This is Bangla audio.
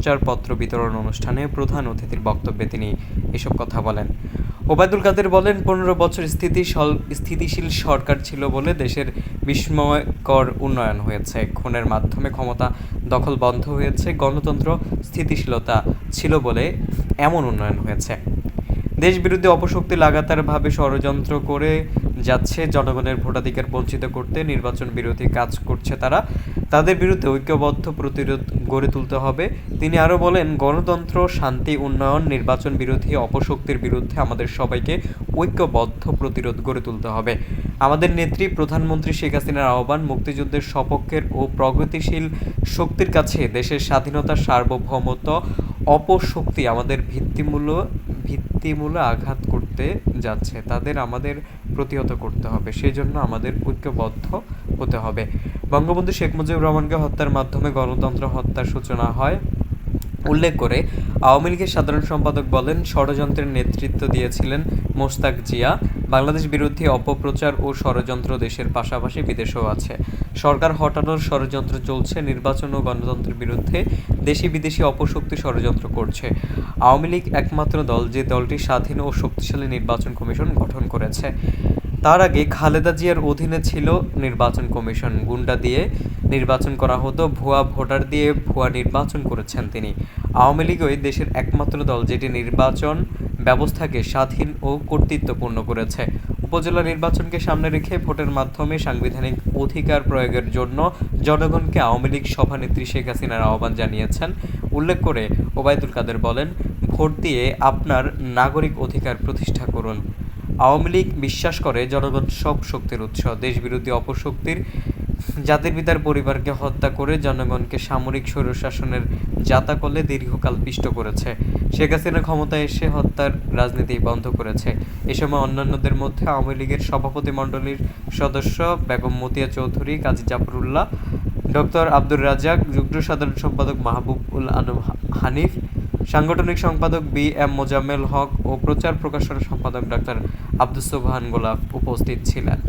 প্রচারপত্র বিতরণ অনুষ্ঠানে প্রধান অতিথির বক্তব্যে তিনি এসব কথা বলেন। ওবায়দুল কাদের বলেন, পনেরো বছর স্থিতিশীল স্থিতিশীল সরকার ছিল বলে দেশের বিস্ময়কর উন্নয়ন হয়েছে। খুনের মাধ্যমে ক্ষমতা দখল বন্ধ হয়েছে, গণতন্ত্র স্থিতিশীলতা ছিল বলে এমন উন্নয়ন হয়েছে। দেশ বিরুদ্ধে অপশক্তি লাগাতারভাবে ষড়যন্ত্র করে যাচ্ছে, জনগণের ভোটাধিকার বঞ্চিত করতে নির্বাচন বিরোধী কাজ করছে তারা। তাদের বিরুদ্ধে ঐক্যবদ্ধ প্রতিরোধ গড়ে তুলতে হবে। তিনি আরও বলেন, গণতন্ত্র, শান্তি, উন্নয়ন, নির্বাচন বিরোধী অপশক্তির বিরুদ্ধে আমাদের সবাইকে ঐক্যবদ্ধ প্রতিরোধ গড়ে তুলতে হবে। আমাদের নেত্রী প্রধানমন্ত্রী শেখ হাসিনার আহ্বান, মুক্তিযুদ্ধের সপক্ষের ও প্রগতিশীল শক্তির কাছে দেশের স্বাধীনতা, সার্বভৌমত্ব, অপশক্তি আমাদের ভিত্তিমূল ভিত্তিমূল আঘাত করতে যাচ্ছে, তাদের আমাদের প্রতিহত করতে হবে। সেই জন্য আমাদের ঐক্যবদ্ধ হতে হবে। বঙ্গবন্ধু শেখ মুজিবুর রহমানকে হত্যার মাধ্যমে গণতন্ত্র হত্যার সূচনা হয়। উল্লেখ করে আওয়ামী লীগের সাধারণ সম্পাদক বলেন, ষড়যন্ত্রের নেতৃত্ব দিয়েছিলেন মোস্তাক জিয়া। বাংলাদেশ বিরোধী অপপ্রচার ও ষড়যন্ত্র দেশের পাশাপাশি বিদেশেও আছে। সরকার হটানোর ষড়যন্ত্র চলছে, নির্বাচন ও গণতন্ত্রের বিরুদ্ধে দেশি বিদেশি অপশক্তি ষড়যন্ত্র করছে। আওয়ামী লীগ একমাত্র দল যে দলটি স্বাধীন ও শক্তিশালী নির্বাচন কমিশন গঠন করেছে। তার আগে খালেদা জিয়ার অধীনে ছিল নির্বাচন কমিশন। গুন্ডা দিয়ে নির্বাচন করা হতো, ভুয়া ভোটার দিয়ে ভুয়া নির্বাচন করেছেন তিনি। আওয়ামী লীগই দেশের একমাত্র দল যেটি নির্বাচন ব্যবস্থাকে স্বাধীন ও কর্তৃত্বপূর্ণ করেছে। উপজেলা নির্বাচনকে সামনে রেখে ভোটের মাধ্যমে সাংবিধানিক অধিকার প্রয়োগের জন্য জনগণকে আওয়ামী লীগ সভানেত্রী শেখ হাসিনার আহ্বান জানিয়েছেন। উল্লেখ করে ওবায়দুল কাদের বলেন, ভোট দিয়ে আপনার নাগরিক অধিকার প্রতিষ্ঠা করুন। আওয়ামী লীগ বিশ্বাস করে জনগণ সব শক্তির উৎস, দেশবিরোধী অপশক্তির জাতির পিতার পরিবারকে হত্যা করে জনগণকে সামরিক স্বৈরশাসনের জাতাকলে দীর্ঘকাল পিষ্ট করেছে। শেখ হাসিনা ক্ষমতায় এসে হত্যার রাজনীতি বন্ধ করেছে। এ সময় অন্যান্যদের মধ্যে আওয়ামী লীগের সভাপতি মণ্ডলীর সদস্য বেগম মতিয়া চৌধুরী, কাজী জাফরুল্লাহ ডক্টর আব্দুর রাজাক যুগ্ম সাধারণ সম্পাদক মাহবুব উল আনম হানিফ, সাংগঠনিক সম্পাদক বি এম মোজাম্মেল হক ও প্রচার প্রকাশনা সম্পাদক ডাক্তার আব্দুস সোবহান গোলাপ উপস্থিত ছিলেন।